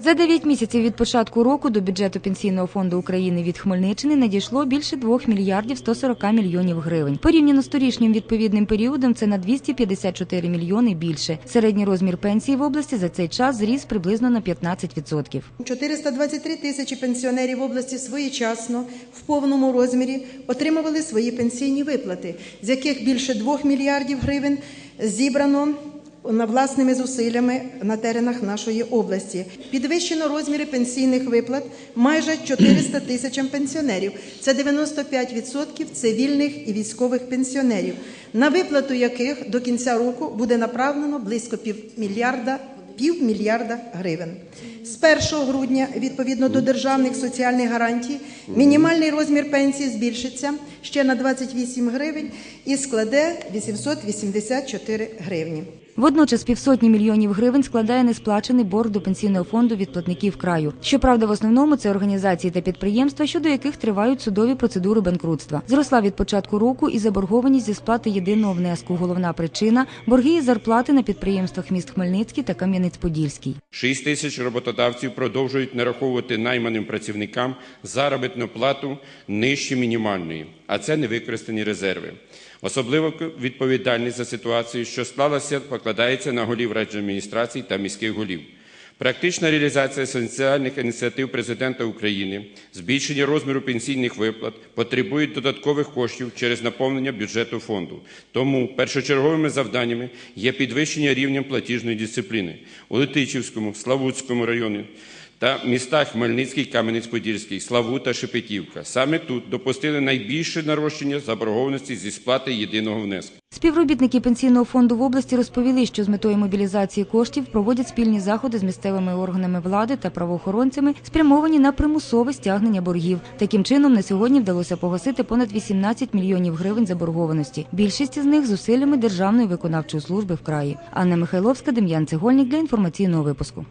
За 9 місяців від початку року до бюджету Пенсійного фонду України від Хмельниччини надійшло більше 2 мільярдів 140 мільйонів гривень. Порівняно з торішнім відповідним періодом це на 254 мільйони більше. Середній розмір пенсії в області за цей час зріс приблизно на 15%. 423 тисячі пенсіонерів в області своєчасно в повному розмірі отримували свої пенсійні виплати, з яких більше 2 мільярдів гривень зібрано власними зусиллями на теренах нашої області. Підвищено розміри пенсійних виплат майже 400 тисячам пенсіонерів. Це 95% цивільних і військових пенсіонерів, на виплату яких до кінця року буде направлено близько півмільярда півмільярда гривень. З 1 грудня, відповідно до державних соціальних гарантій, мінімальний розмір пенсії збільшиться ще на 28 гривень і складе 884 гривні. Водночас півсотні мільйонів гривень складає несплачений борг до пенсійного фонду від платників краю. Щоправда, в основному це організації та підприємства, щодо яких тривають судові процедури банкрутства. Зросла від початку року і заборгованість зі сплати єдиного внеску. Головна причина борги і зарплати на підприємствах міст Хмельницький та Кам'янець-Подільський. 6 тисяч роботодавців продовжують нараховувати найманим працівникам заробітну плату нижче мінімальної, а це невикористані резерви. Особливо відповідальність за ситуацію, що склалася, покладається на голів райадміністрацій та міських голів. Практична реалізація соціальних ініціатив президента України, збільшення розміру пенсійних виплат потребують додаткових коштів через наповнення бюджету фонду. Тому першочерговими завданнями є підвищення рівня платіжної дисципліни у Летичівському, Славутському районі та містах Хмельницький, Кам'янець-Подільський, Славу та Шепетівка. Саме тут допустили найбільше нарощення заборгованості зі сплати єдиного внеску. Співробітники пенсійного фонду в області розповіли, що з метою мобілізації коштів проводять спільні заходи з місцевими органами влади та правоохоронцями, спрямовані на примусове стягнення боргів. Таким чином, на сьогодні вдалося погасити понад 18 мільйонів гривень заборгованості. Більшість із них зусиллями Державної виконавчої служби в краї. Анна Михайловська, Дем'ян Цегольник для інформаційного випуску.